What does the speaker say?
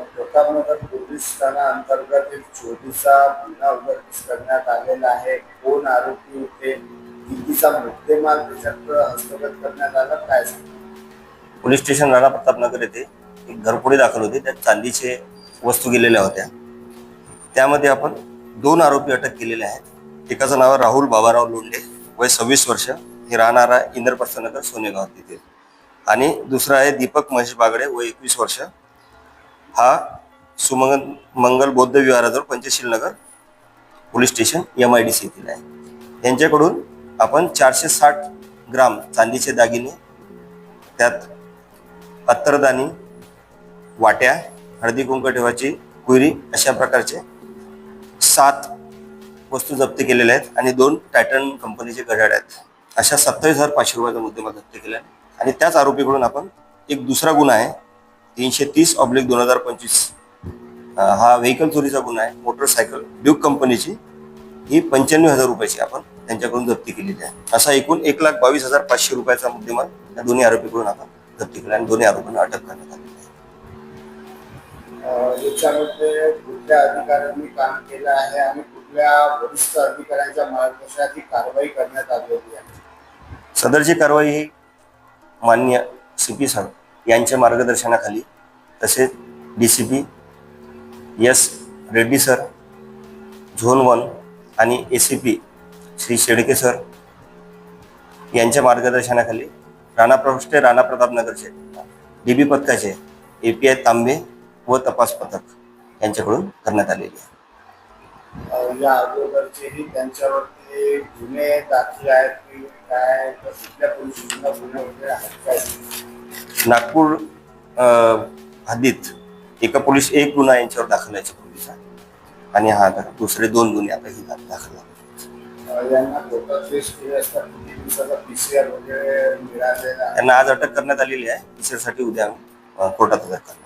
Pratapnagar police ठाणा अंतर्गत एक चोरीचा गुन्हा उघडकीस करण्यात आलेला आहे. कोण आरोपी होते? कितीचा मुद्देमाल त्याच्यात हस्तगत करण्यात आला. काय पोलीस स्टेशन राणा प्रतापनगर येथे एक घरफोडी दाखल होती. त्यात चांदीचे वस्तू गेलेल्या होत्या. त्यामध्ये आपण दोन आरोपी अटक केलेले आहेत. एकाचं नाव राहुल बाबाराव लोंढे. वय सव्वीस वर्ष. हे राहणारा इंद्रप्रस्थनगर सोनेगाव तिथे. आणि दुसरा आहे दीपक महेश बागडे. वय एकवीस वर्ष. हा सुमंगल मंगल बौद्ध विहाराजवळ Panchsheel Nagar police station M I D C येथील आहे. यांच्याकडून आपण चारशे साठ ग्राम चांदीचे दागिने त्यात अत्तरदानी वाट्या हळदी कुंकू ठेवाची कुयरी अशा प्रकारचे सात वस्तू जप्त केलेल्या आहेत आणि दोन टायटन कंपनीचे घड्याळ आहेत. अशा सत्तावीस हजार पाचशे रुपयाचा मुद्देमाल जप्त केला आहे. आणि त्याच आरोपीकडून आपण एक दुसरा गुन्हा आहे. तीनशे तीस ऑब्लिक दोन हजार पंचवीस. हा व्हेकल चोरीचा गुन्हा आहे. मोटरसायकल ड्यूक कंपनीची ही पंच्याण्णव हजार रुपयाची आपण त्यांच्याकडून जप्ती केलेली आहे. असा एकूण एक लाख बावीस हजार पाचशे रुपयाचा मुद्देमाल या दोन्ही आरोपीकडून आपण जप्ती केला आणि दोन्ही आरोपींना अटक करण्यात आली याच्यामध्ये कुठल्या अधिकाऱ्यांनी काम केलं आहे आणि कुठल्या वरिष्ठ अधिकाऱ्यांच्या मार्गदर्शनात ही कारवाई करण्यात आलेली आहे सदरची कारवाई ही मान्य सी पी साहेब यांच्या मार्गदर्शनाखाली तसेच D C P S Reddy sir zone one आणि A C P Shri Shedke sir यांच्या मार्गदर्शनाखाली राणा प्रविष्टे राणा प्रतापनगरचे डी बी पथकाचे ए पी आय तांबे व तपास पथक यांच्याकडून करण्यात आलेली आहे. या अगोदरचेही त्यांच्यावरती गुन्हे दाखल आहेत की काय कुठल्या गुन्हे वगैरे आहेत काय? नागपूर हद्दीत एका पोलीस एक गुन्हा यांच्यावर दाखल आहे पोलीस आणि हा आता दुसरे दोन गुन्हे आता ही दाखल त्यांना आज अटक करण्यात आलेली आहे. साठी उद्या कोर्टात हजर करणार.